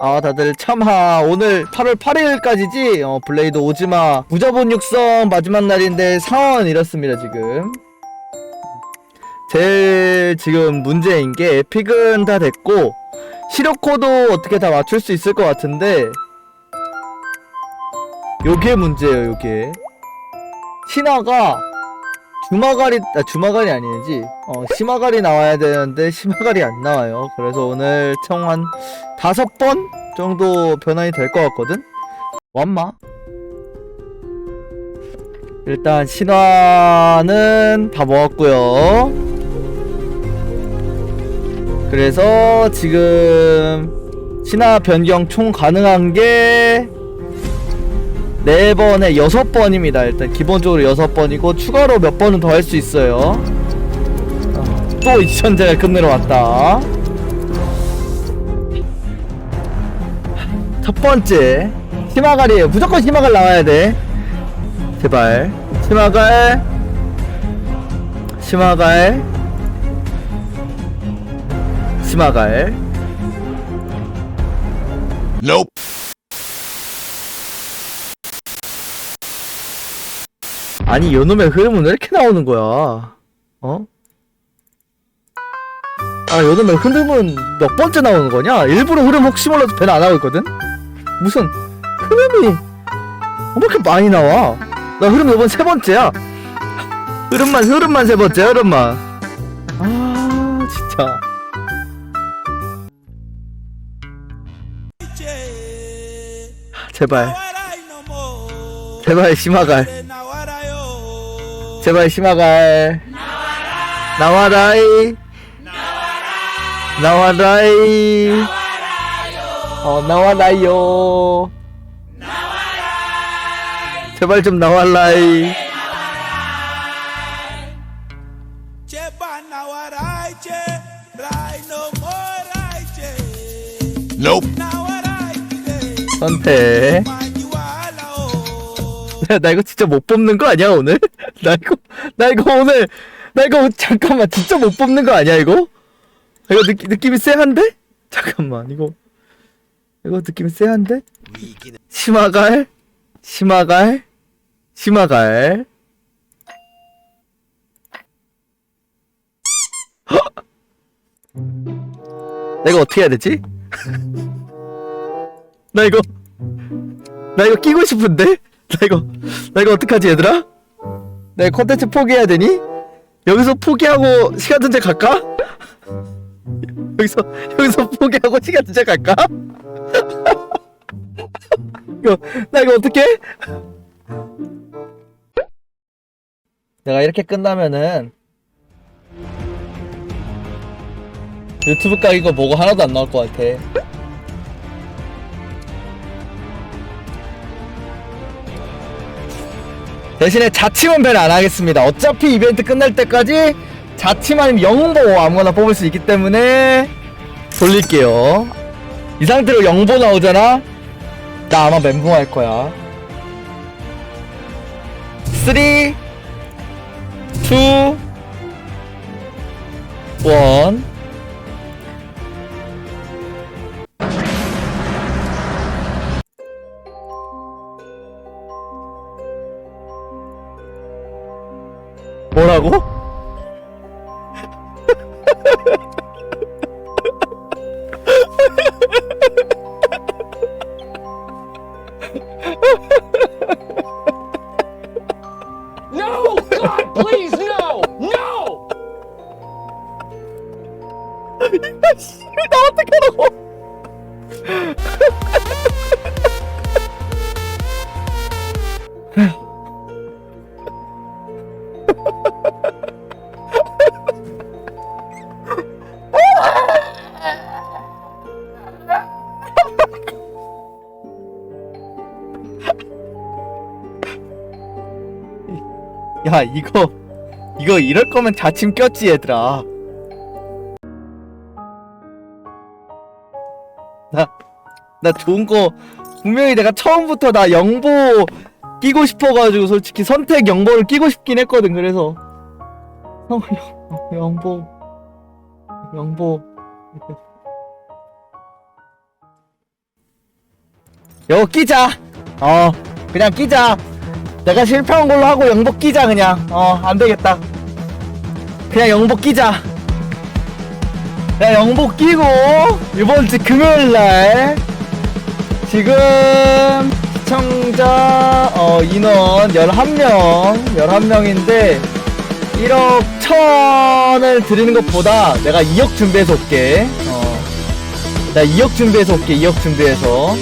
아 다들 참하 오늘 8월 8일까지지? 어 블레이드 오지마 무자본 육성 마지막 날인데 상황은 이렇습니다 지금. 제일 지금 문제인 게 에픽은 다 됐고 시력코도 어떻게 다 맞출 수 있을 것 같은데 요게 문제예요 요게. 신화가 주마갈이 아 주마갈이 아니지. 어 시마갈이 나와야 되는데 시마갈이 안 나와요. 그래서 오늘 총 한 다섯 번 정도 변환이 될 것 같거든? 완마? 일단 신화는 다 모았고요. 그래서 지금 신화 변경 총 가능한 게 네 번에 여섯 번입니다. 일단 기본적으로 여섯 번이고 추가로 몇 번은 더 할 수 있어요. 어, 또 이천재가 끝내러 왔다. 첫 번째 희마갈이에요. 무조건 희마갈 나와야 돼. 제발 희마갈 희마갈 희마갈 Nope. 아니 요놈의 흐름은 왜 이렇게 나오는 거야? 어? 아 요놈의 흐름은 몇 번째 나오는 거냐? 일부러 흐름 혹시 몰라서 배는 안 하고 있거든? 무슨 흐름이 왜 이렇게 많이 나와? 나 흐름 이번 세 번째야 흐름만 흐름만 세 번째 흐름만 아 진짜 제발 제발 심화갈 제발 심화갈 나와라이. 나와라이. 어 나와라요. 제발 좀 나와라이. 제발 나와라 이 제. 라이 너머라 이 제. Nope. 나와라 선택. 야, 나 이거 진짜 못 뽑는 거 아니야 오늘? 나 이거 나 이거 오늘 나 이거 잠깐만 진짜 못 뽑는 거 아니야 이거? 이거 느낌 느낌이 쎄한데? 잠깐만 이거 이거 느낌이 쎄한데? 심화갈 심화갈 심화갈 헉! 나 이거 어떻게 해야 되지? 나 이거 나 이거 끼고 싶은데? 나 이거 나 이거 어떡하지 얘들아? 나 이거 콘텐츠 포기해야 되니? 여기서 포기하고 시간 전체 갈까? 여기서 여기서 포기하고 시간 전체 갈까? 이거 나 이거 어떡해? 내가 이렇게 끝나면은 유튜브 각 이거 보고 하나도 안 나올 것 같아. 대신에 자침은 밴안 하겠습니다. 어차피 이벤트 끝날 때까지 아니면 영보 아무거나 뽑을 수 있기 때문에 돌릴게요. 이 상태로 영보 나오잖아? 나 아마 멘붕 할 거야. 3, 2, 1. 뭐라고? No! God, please, no! No! 나 어떡하라고? 야 이거 이거 이럴 거면 자침 꼈지 얘들아. 나, 나 좋은 거, 분명히 내가 처음부터 나 영보 끼고 싶어가지고 솔직히 선택 영보를 끼고 싶긴 했거든, 그래서. 어, 영, 영보, 영보. 이거 끼자. 어 그냥 끼자. 내가 실패한 걸로 하고 영복 끼자 그냥. 어 안되겠다. 그냥 영복 끼자. 그냥 영복 끼고 이번 주 금요일날 지금 시청자 어, 인원 11명 11명인데 1억 1000을 드리는 것보다 내가 2억 준비해서 올게 어. 나 2억 준비해서 올게 2억 준비해서